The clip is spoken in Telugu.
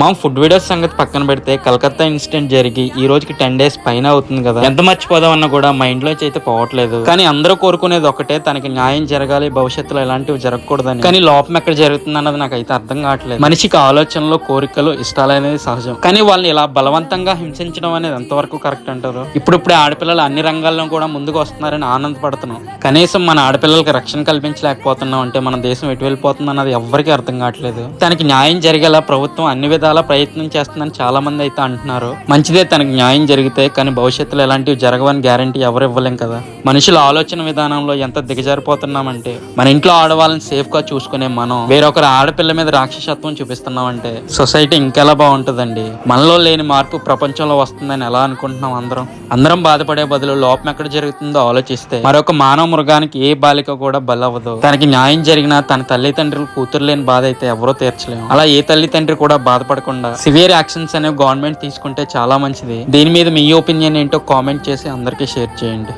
మా ఫుడ్ వీడియోస్ సంగతి పక్కన పెడితే కలకత్తా ఇన్సిడెంట్ జరిగి ఈ రోజుకి టెన్ డేస్ పైన అవుతుంది కదా. ఎంత మర్చిపోదామన్నా కూడా మైండ్ లోంచి అయితే పోవట్లేదు. కానీ అందరూ కోరుకునేది ఒకటే తనకి న్యాయం జరగాలి భవిష్యత్తులో ఎలాంటివి జరగకూడదని. కానీ లోపం ఎక్కడ జరుగుతుంది అన్నది నాకు అయితే అర్థం కావట్లేదు. మనిషికి ఆలోచనలు కోరికలు ఇష్టాలు అనేది సహజం. కానీ వాళ్ళని ఇలా బలవంతంగా హింసించడం అనేది ఎంతవరకు కరెక్ట్ అంటారు? ఇప్పుడిప్పుడే ఆడపిల్లలు అన్ని రంగాల్లో కూడా ముందుకు వస్తున్నారని ఆనందపడుతున్నాం. కనీసం మన ఆడపిల్లలకి రక్షణ కల్పించలేకపోతున్నాం అంటే మన దేశం ఎటు వెళ్ళిపోతుంది అన్నది ఎవ్వరికీ అర్థం కావట్లేదు. తనకి న్యాయం జరిగేలా ప్రభుత్వం అన్ని విధాలు ప్రయత్నం చేస్తుందని చాలా మంది అయితే అంటున్నారు. మంచిదే తనకి న్యాయం జరిగితే కానీ భవిష్యత్తులో ఎలాంటివి జరగవని గ్యారంటీ ఎవరు ఇవ్వలేం కదా. మనుషుల ఆలోచన విధానంలో ఎంత దిగజారిపోతున్నామంటే మన ఇంట్లో ఆడవాళ్ళని సేఫ్గా చూసుకునే మనం వేరొకరి ఆడపిల్ల మీద రాక్షసత్వం చూపిస్తున్నామంటే సొసైటీ ఇంకెలా బాగుంటుందండి? మనలో లేని మార్పు ప్రపంచంలో వస్తుందని ఎలా అనుకుంటున్నాం అందరం? అందరం బాధపడే బదులు లోపం ఎక్కడ జరుగుతుందో ఆలోచిస్తే మరొక మానవ మృగానికి ఏ బాలిక కూడా బలవ్వదు. తనకి న్యాయం జరిగినా తన తల్లిదండ్రులు కూతురు లేని బాధ అయితే ఎవరో తీర్చలేము. అలా ఏ తల్లి తండ్రి కూడా పడకుండా సివియర్ యాక్షన్స్ అనేవి గవర్నమెంట్ తీసుకుంటే చాలా మంచిది. దీని మీద మీ ఒపీనియన్ ఏంటో కామెంట్ చేసి అందరికీ షేర్ చేయండి.